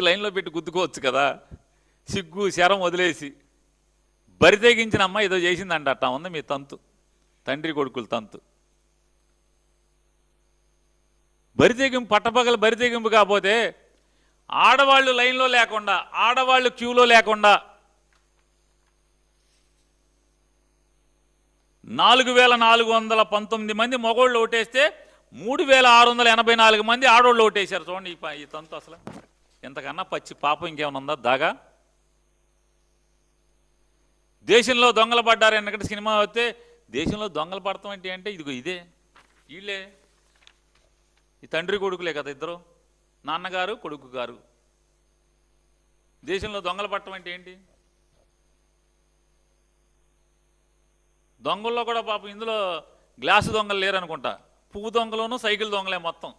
లైన్లో పెట్టి గుద్దుకోవచ్చు కదా. సిగ్గు శరం వదిలేసి. బరి తెగించిన అమ్మ ఏదో చేసిందంట అట్టా ఉంది మీ తంతు. తండ్రి కొడుకులు తంతు. బరి తెగింపు పట్టపగల బరితెగింపు కాకపోతే ఆడవాళ్ళు లైన్లో లేకుండా ఆడవాళ్ళు క్యూలో లేకుండా నాలుగు వేల నాలుగు వందల పంతొమ్మిది మంది మగోళ్ళు ఓటేస్తే మూడు వేల ఆరు వందల ఎనభై నాలుగు మంది ఆడోళ్ళు ఓటేశారు. చూడండి ఈ తంతు అసలు. ఇంతకన్నా పచ్చి పాపం ఇంకేమైనా ఉందా? దాగా? దేశంలో దొంగలు పడ్డారు ఎన్నకటి సినిమా వస్తే దేశంలో దొంగలు పడతాం ఏంటి? అంటే ఇదిగో ఇదే. వీళ్ళే. ఈ తండ్రి కొడుకులే కదా ఇద్దరు. నాన్నగారు కొడుకు గారు. దేశంలో దొంగలు పట్టడం అంటే ఏంటి? దొంగల్లో కూడా పాపం ఇందులో గ్లాసు దొంగలు లేరనుకుంటా. పువ్వు దొంగలోనూ సైకిల్ దొంగలే మొత్తం.